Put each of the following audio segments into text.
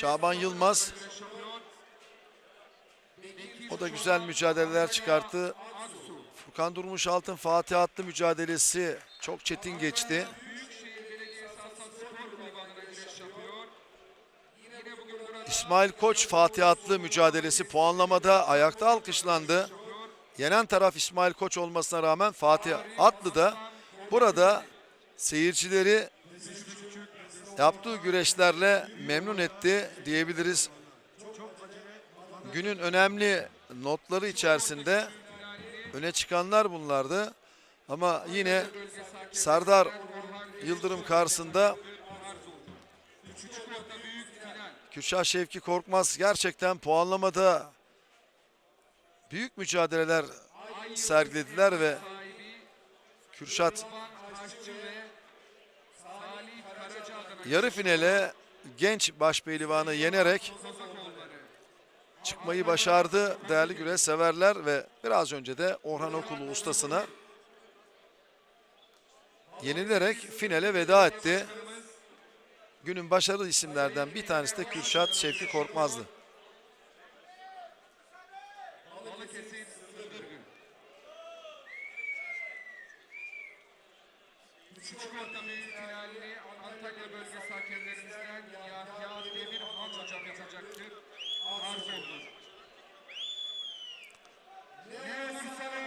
Şaban Yılmaz o da güzel mücadeleler çıkarttı. Furkan Durmuş Altın Fatih Atlı mücadelesi çok çetin geçti. İsmail Koç Fatih Atlı mücadelesi puanlamada ayakta alkışlandı. Yenen taraf İsmail Koç olmasına rağmen Fatih Atlı da burada seyircileri yaptığı güreşlerle memnun etti diyebiliriz. Günün önemli notları içerisinde öne çıkanlar bunlardı. Ama yine Serdar Yıldırım karşısında Kürşat Şevki Korkmaz gerçekten puanlamada büyük mücadeleler sergilediler ve Kürşat yarı finale genç başpehlivanı yenerek çıkmayı başardı değerli güreş severler ve biraz önce de Orhan Okulu ustasına yenilerek finale veda etti. Günün başarılı isimlerden bir tanesi de Kürşat Şevki Korkmaz'dı. Büyük finalini Antalya bölgesi hakemlerimizden Yahya Demirhan hocam yapacaktır. Arz olunur. Ne olursa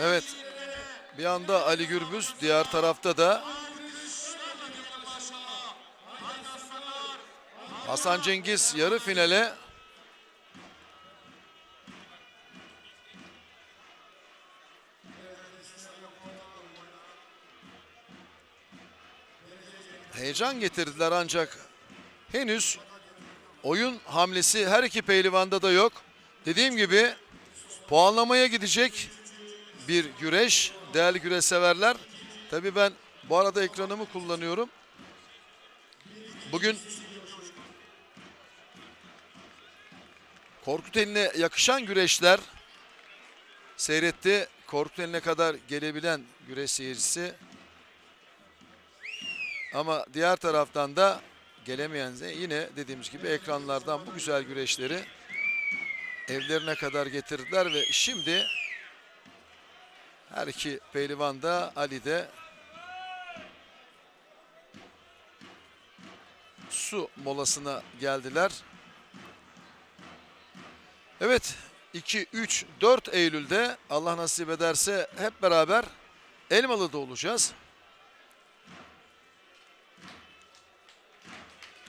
Evet bir anda Ali Gürbüz diğer tarafta da Hasan Cengiz yarı finale heyecan getirdiler ancak henüz oyun hamlesi her iki pehlivanda da yok. Dediğim gibi puanlamaya gidecek bir güreş. Değerli güreş severler. Tabii ben bu arada ekranımı kullanıyorum. Bugün Korkut eline yakışan güreşler seyretti. Korkut eline kadar gelebilen güreş seyircisi. Ama diğer taraftan da gelemeyen yine dediğimiz gibi ekranlardan bu güzel güreşleri evlerine kadar getirdiler ve şimdi her iki pehlivan da Ali de su molasına geldiler. Evet 2, 3, 4 Eylül'de Allah nasip ederse hep beraber Elmalı'da olacağız.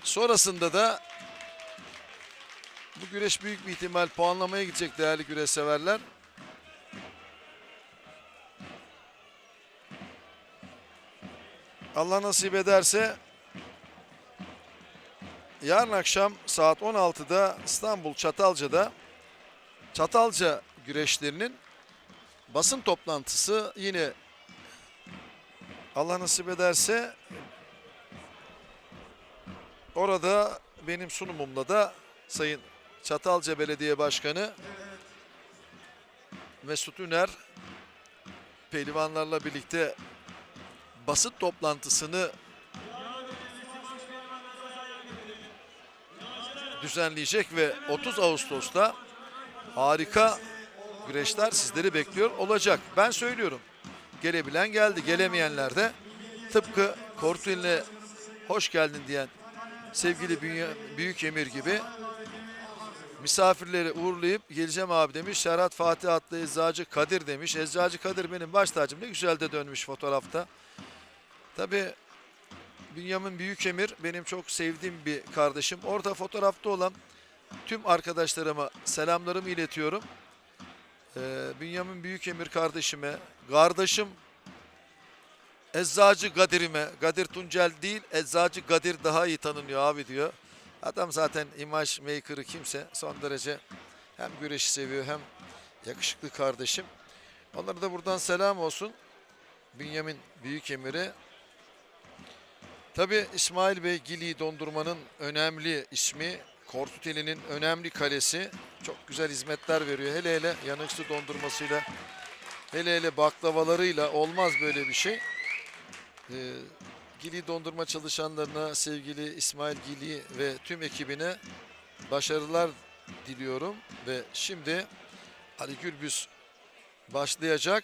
Sonrasında da bu güreş büyük bir ihtimal puanlamaya gidecek değerli güreş severler. Allah nasip ederse yarın akşam saat 16'da İstanbul Çatalca'da Çatalca güreşlerinin basın toplantısı yine. Allah nasip ederse orada benim sunumumla da Sayın Çatalca Belediye Başkanı Mesut Üner pehlivanlarla birlikte basın toplantısını düzenleyecek ve 30 Ağustos'ta harika güreşler sizleri bekliyor olacak. Ben söylüyorum. Gelebilen geldi, gelemeyenler de tıpkı Kortuin'le hoş geldin diyen sevgili Büyük Emir gibi misafirleri uğurlayıp geleceğim abi demiş. Serhat Fatih adlı eczacı Kadir demiş. Eczacı Kadir benim baş tacım. Ne güzel de dönmüş fotoğrafta. Tabii Bünyamin Büyükemir benim çok sevdiğim bir kardeşim. Orada fotoğrafta olan tüm arkadaşlarıma selamlarımı iletiyorum. Ee, Bünyamin Büyükemir kardeşime, kardeşim Eczacı Kadir'ime, Kadir Tuncel değil, Eczacı Kadir daha iyi tanınıyor abi diyor. Adam zaten imaj maker'ı kimse son derece hem güreşi seviyor hem yakışıklı kardeşim. Onlara da buradan selam olsun. Bünyamin Büyükemir'e. Tabi İsmail Bey Gili dondurmanın önemli ismi. Korkuteli'nin önemli kalesi. Çok güzel hizmetler veriyor. Hele hele yanık su dondurmasıyla, hele hele baklavalarıyla olmaz böyle bir şey. Ee, Gili dondurma çalışanlarına sevgili İsmail Gili ve tüm ekibine başarılar diliyorum. Ve şimdi Ali Gürbüz başlayacak.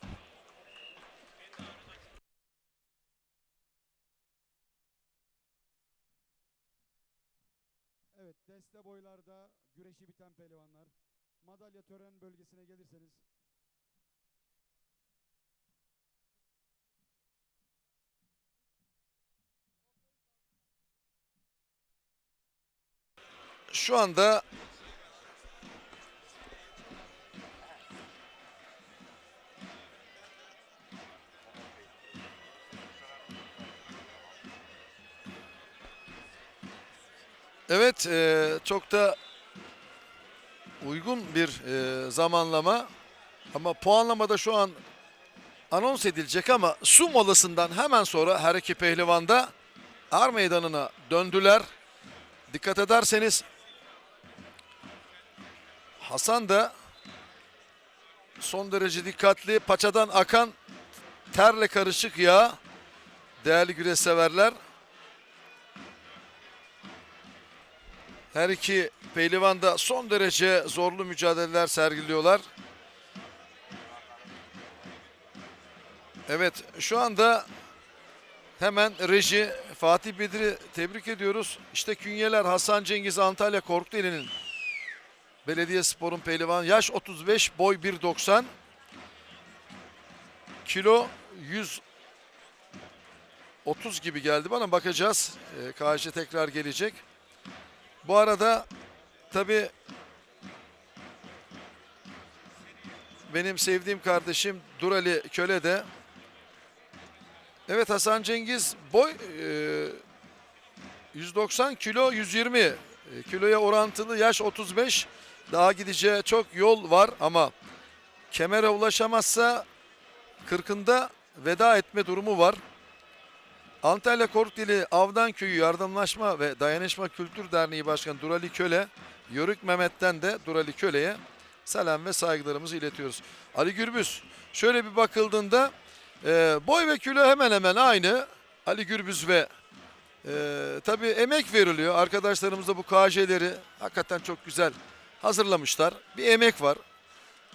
Deste boylarda güreşi biten pehlivanlar. Madalya tören bölgesine gelirseniz. şu anda Evet, e, çok da uygun bir e, zamanlama ama puanlamada şu an anons edilecek ama su molasından hemen sonra her iki pehlivan da Ar Meydanı'na döndüler. Dikkat ederseniz Hasan da son derece dikkatli. Paçadan akan terle karışık yağ. Değerli güreş severler. Her iki pehlivan da son derece zorlu mücadeleler sergiliyorlar. Evet şu anda hemen reji Fatih Bedir'i tebrik ediyoruz. İşte künyeler Hasan Cengiz Antalya Korkuteli'nin Belediye Spor'un pehlivan. Yaş 35, boy 1.90. Kilo 130 gibi geldi bana bakacağız. KJ tekrar gelecek. Bu arada tabi benim sevdiğim kardeşim Durali Köle de Evet Hasan Cengiz boy e, 190 kilo 120 E, kiloya orantılı yaş 35 daha gideceği çok yol var ama kemere ulaşamazsa 40'ında veda etme durumu var. Antalya Korkuteli Avdan Köyü Yardımlaşma ve Dayanışma Kültür Derneği Başkanı Durali Köle, Yörük Mehmet'ten de Durali Köle'ye selam ve saygılarımızı iletiyoruz. Ali Gürbüz şöyle bir bakıldığında e, boy ve kilo hemen hemen aynı. Ali Gürbüz ve e, tabii emek veriliyor. Arkadaşlarımız da bu KJ'leri hakikaten çok güzel hazırlamışlar. Bir emek var.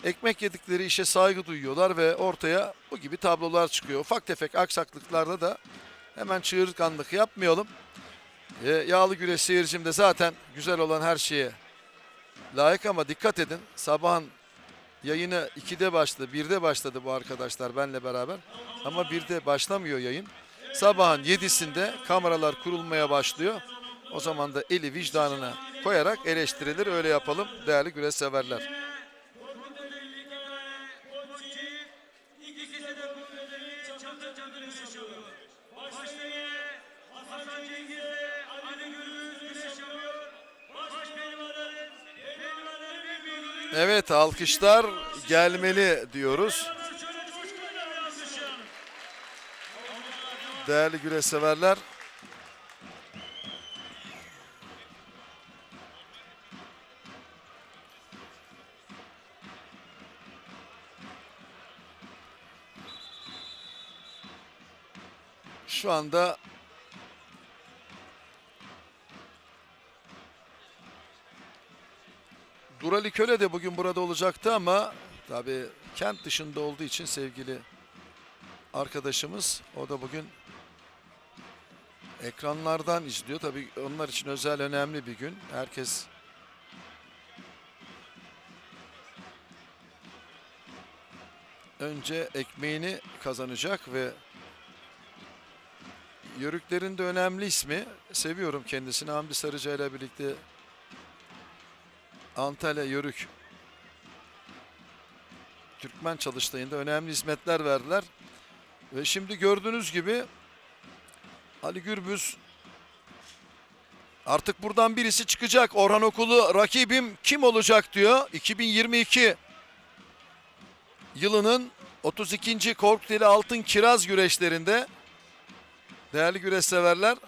Ekmek yedikleri işe saygı duyuyorlar ve ortaya bu gibi tablolar çıkıyor. Ufak tefek aksaklıklarda da hemen çığırtkanlık yapmayalım. E, yağlı güreş seyircim de zaten güzel olan her şeye layık ama dikkat edin. Sabahın yayını 2'de başladı, 1'de başladı bu arkadaşlar benle beraber. Ama 1'de başlamıyor yayın. Sabahın 7'sinde kameralar kurulmaya başlıyor. O zaman da eli vicdanına koyarak eleştirilir. Öyle yapalım değerli güreş severler. Evet alkışlar gelmeli diyoruz. Değerli güreş severler. Şu anda Durali Köle de bugün burada olacaktı ama tabii kent dışında olduğu için sevgili arkadaşımız o da bugün ekranlardan izliyor. Tabii onlar için özel önemli bir gün. Herkes önce ekmeğini kazanacak ve Yörüklerin de önemli ismi. Seviyorum kendisini. Hamdi Sarıca ile birlikte Antalya Yörük Türkmen çalıştayında önemli hizmetler verdiler. Ve şimdi gördüğünüz gibi Ali Gürbüz artık buradan birisi çıkacak. Orhan Okulu rakibim kim olacak diyor. 2022 yılının 32. Korkuteli Altın Kiraz güreşlerinde değerli güreş severler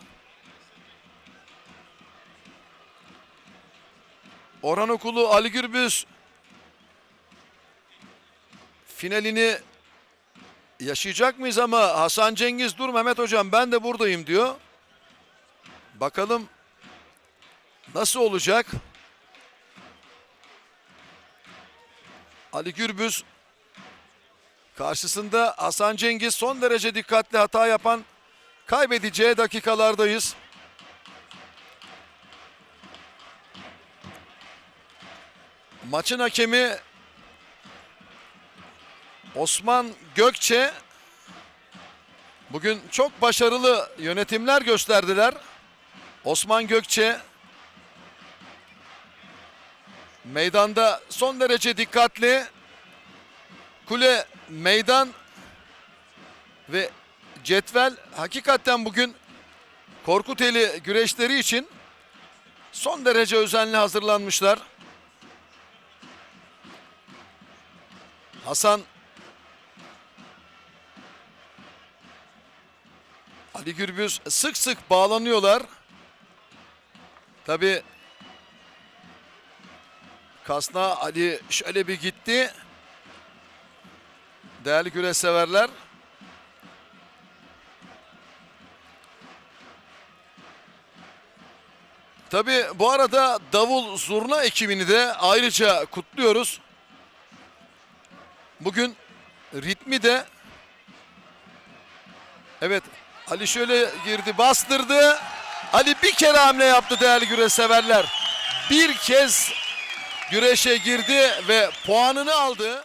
Orhan Okulu Ali Gürbüz finalini yaşayacak mıyız ama Hasan Cengiz dur Mehmet hocam ben de buradayım diyor. Bakalım nasıl olacak? Ali Gürbüz karşısında Hasan Cengiz son derece dikkatli hata yapan kaybedeceği dakikalardayız. Maçın hakemi Osman Gökçe bugün çok başarılı yönetimler gösterdiler. Osman Gökçe meydanda son derece dikkatli. Kule meydan ve cetvel hakikaten bugün Korkuteli güreşleri için son derece özenli hazırlanmışlar. Hasan Ali Gürbüz sık sık bağlanıyorlar. Tabi Kasna Ali şöyle bir gitti. Değerli güreş severler. Tabi bu arada Davul Zurna ekibini de ayrıca kutluyoruz. Bugün ritmi de evet Ali şöyle girdi bastırdı. Ali bir kere hamle yaptı değerli güreş severler. Bir kez güreşe girdi ve puanını aldı.